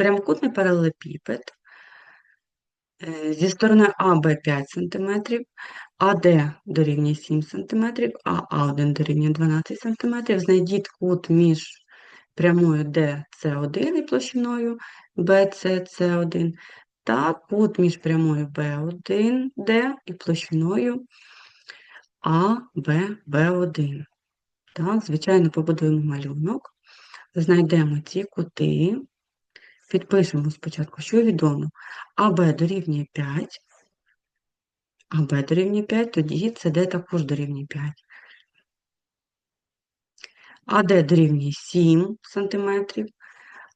прямокутний паралелепіпед е, зі сторони АБ 5 см, АД дорівнює 7 см, а А1 дорівнює 12 см. Знайдіть кут між прямою DC1 і площиною BCC1 та кут між прямою B1D і площиною ABB1. Так, звичайно, побудуємо малюнок, знайдемо ці кути, підпишемо спочатку, що відомо. АБ дорівнює 5, АБ дорівнює 5, тоді СД також дорівнює 5. АД дорівнює 7 см,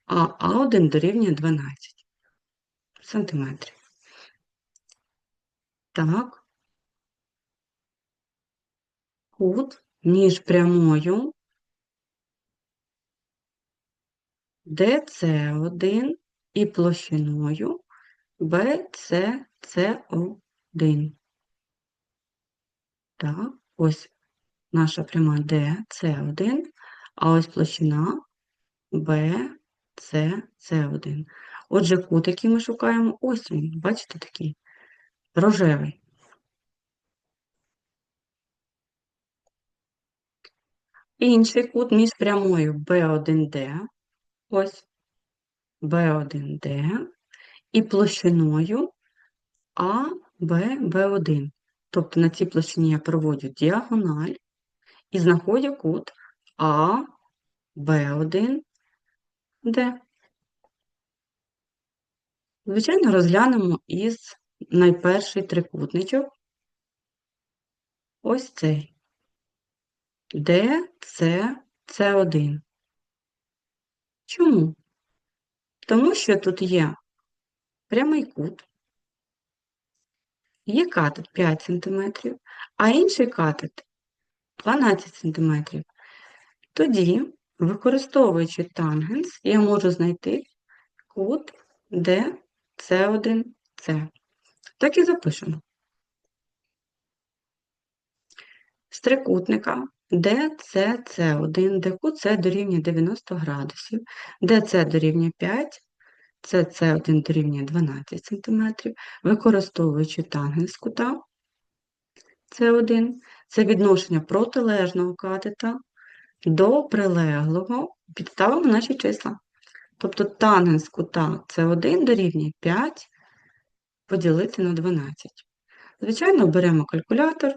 а А1 дорівнює 12 см. Так. Кут між прямою DC1 і площиною BCC1. Так, ось наша пряма DC1, а ось площина BCC1. Отже, кут, який ми шукаємо, ось він, бачите, такий рожевий. Інший кут між прямою B1D, ось B1D, і площиною ABB1. Тобто на цій площині я проводжу діагональ і знаходжу кут AB1D. Звичайно, розглянемо із найперший трикутничок. Ось цей. Де це С1. Чому? Тому що тут є прямий кут, є катет 5 см, а інший катет 12 см. Тоді, використовуючи тангенс, я можу знайти кут де С1С. Так і запишемо. З трикутника DCC1, де кут дорівнює 90 градусів, DC дорівнює 5, CC1 дорівнює 12 см, використовуючи тангенс кута С1, це відношення протилежного катета до прилеглого, підставимо наші числа. Тобто тангенс кута С1 дорівнює 5 поділити на 12. Звичайно, беремо калькулятор,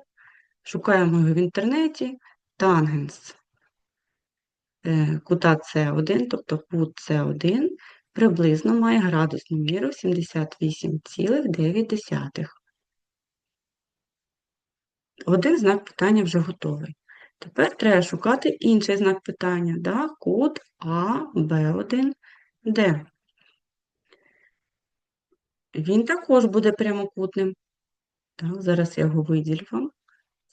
шукаємо його в інтернеті, тангенс е, кута С1, тобто кут С1, приблизно має градусну міру 78,9. Один знак питання вже готовий. Тепер треба шукати інший знак питання, да? кут АБ1, Д. Він також буде прямокутним. Так, зараз я його виділю вам.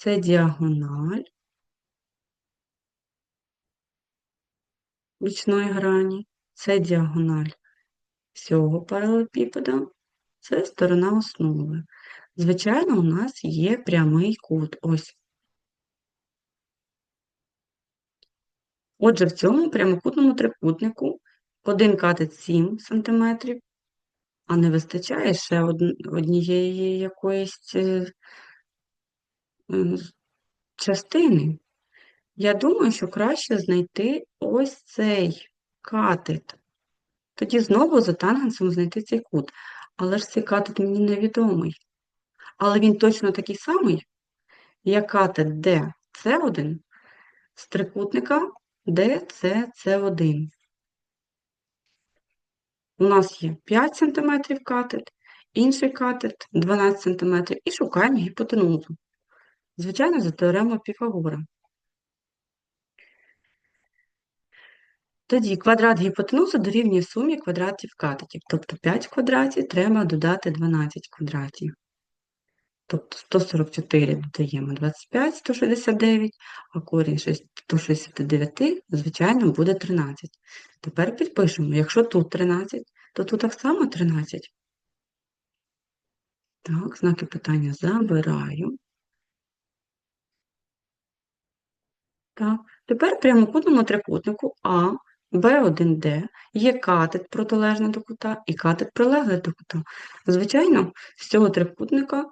Це діагональ бічної грані, це діагональ всього паралелепіпеда, це сторона основи. Звичайно, у нас є прямий кут. Ось. Отже, в цьому прямокутному трикутнику один катет 7 см, а не вистачає ще однієї якоїсь е, частини. Я думаю, що краще знайти ось цей катет. Тоді знову за тангенсом знайти цей кут. Але ж цей катет мені невідомий. Але він точно такий самий, як катет DC1 з трикутника DCC1. У нас є 5 см катет, інший катет 12 см і шукаємо гіпотенузу. Звичайно, за теоремою Піфагора. Тоді квадрат гіпотенузи дорівнює сумі квадратів катетів. Тобто 5 квадратів треба додати 12 квадратів. Тобто 144 додаємо 25, 169, а корінь 169, звичайно, буде 13. Тепер підпишемо, якщо тут 13, то тут так само 13. Так, знаки питання забираю. Так, тепер прямокутному трикутнику А B1D, є катет протилежний до кута і катет прилеглий до кута. Звичайно, з цього трикутника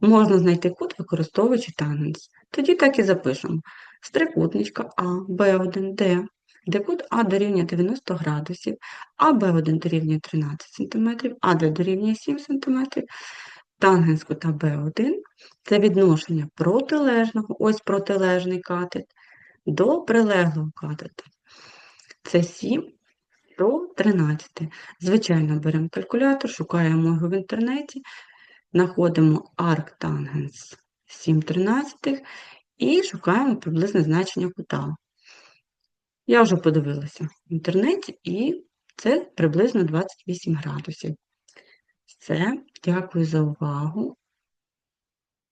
можна знайти кут, використовуючи тангенс. Тоді так і запишемо. З трикутничка А, B1D, де кут А дорівнює 90 градусів, а B1 дорівнює 13 см, АД дорівнює 7 см, тангенс кута B1 це відношення протилежного, ось протилежний катет, до прилеглого катету. Це 7 до 13. Звичайно, беремо калькулятор, шукаємо його в інтернеті, знаходимо арктангенс 7 тринадцятих і шукаємо приблизне значення кута. Я вже подивилася в інтернеті, і це приблизно 28 градусів. Все, дякую за увагу.